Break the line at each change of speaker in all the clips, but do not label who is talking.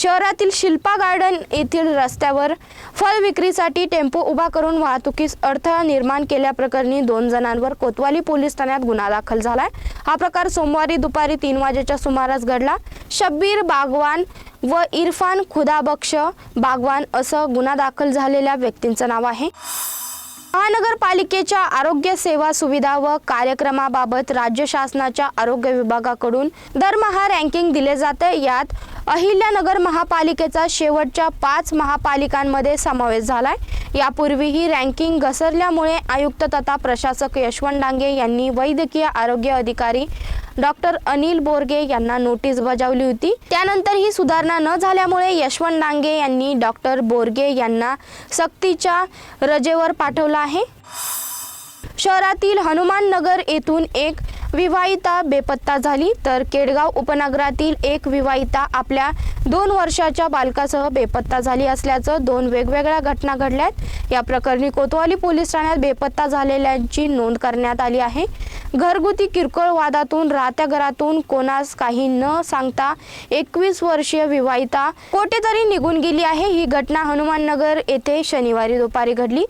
शहरातील शिल्पा गार्डन येथील रस्त्यावर फळ विक्रीसाठी टेम्पो उभा करून वाहतुकीस अडथळा निर्माण केल्याप्रकरणी दोन जणांवर कोतवाली पोलीस ठाण्यात गुन्हा दाखल झालाय. हा प्रकार सोमवारी दुपारी तीन वाजेच्या सुमारास घडला. शब्बीर बागवान व इरफान खुदाबक्ष बागवान असं गुन्हा दाखल झालेल्या व्यक्तींचं नाव आहे. महानगरपालिकेच्या आरोग्य सेवा सुविधा व कार्यक्रमाबाबत राज्य शासनाच्या आरोग्य विभागाकडून दरमहा रँकिंग दिले जाते. यात अहिल्यानगर महापालिकेचा शेवटच्या पाच महापालिकांमध्ये समावेश झालाय. यापूर्वी ही रँकिंग घसरल्यामुळे आयुक्त तथा प्रशासक यशवंत डांगे यांनी वैद्यकीय आरोग्य अधिकारी डॉक्टर अनिल बोरगे यांना नोटीस बजावली होती. त्यानंतर ही सुधारणा न झाल्यामुळे यशवंत डांगे यांनी डॉक्टर बोरगे यांना सक्तीच्या रजेवर पाठवलं आहे. शहरातील हनुमान नगर येथून एक विवाहिता बेपत्ता झाली तर केडगाव उपनगरातील एक विवाहिता आपल्या दोन वर्षाच्या बालकासह बेपत्ता झाली असल्याचं दोन वेगवेगळ्या घटना घडल्यात. या प्रकरणी कोतवाली पोलीस ठाण्यात बेपत्ता झालेल्यांची नोंद करण्यात आली आहे. घरगुती किरकोळ वादातून राहत्या घरातून कोणास काही न सांगता एकवीस वर्षीय विवाहिता कोठेतरी निघून गेली आहे. ही घटना हनुमाननगर येथे शनिवारी दुपारी घडली.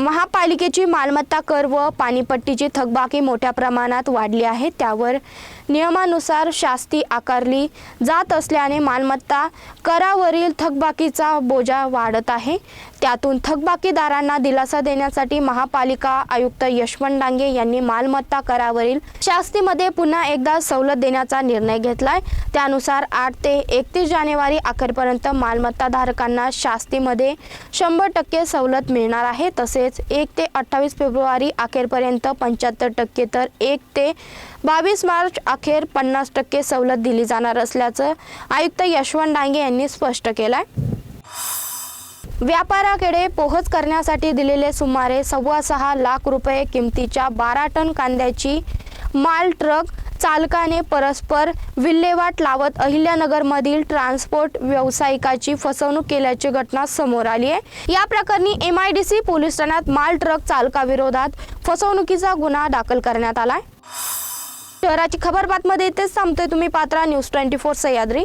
महापालिकेची मालमत्ता कर व पाणीपट्टीची थकबाकी मोठ्या प्रमाणात वाढली आहे. त्यावर नियमानुसार शास्ती आकारली जात असल्याने मालमत्ता करावरील थकबाकीचा बोजा वाढत आहे. त्यातून थकबाकीदारांना दिलासा देण्यासाठी महापालिका आयुक्त यशवंत डांगे यांनी मालमत्ता करावरील शास्तीमध्ये पुन्हा एकदा सवलत देण्याचा निर्णय घेतलाय. त्यानुसार आठ ते एकतीस जानेवारी अखेरपर्यंत मालमत्ता धारकांना शास्तीमध्ये शंभर टक्के सवलत मिळणार आहे. तसेच एक ते अठ्ठावीस फेब्रुवारी अखेरपर्यंत पंच्याहत्तर टक्के तर एक ते बावीस मार्च अखेर पन्नास टक्के सवलत दिली जाणार असल्याचं आयुक्त यशवंत डांगे यांनी स्पष्ट केलं आहे व्यापाऱ्याकडे पोहोच करण्यासाठी दिलेले सुमारे सव्वा सहा लाख रुपये किमतीच्या बारा टन कांद्याची माल ट्रक चालकाने परस्पर विल्हेवाट लावत अहिल्यानगरमधील ट्रान्सपोर्ट व्यावसायिकाची फसवणूक केल्याची घटना समोर आली आहे. या प्रकरणी M I D C police ठाण्यात माल ट्रक चालकाविरोधात फसवणुकीचा गुन्हा दाखल करण्यात आलाय. शहराची खबर बातमध्ये इथेच थांबतोय तुम्ही पात्रा न्यूज ट्वेंटी फोर सह्याद्री.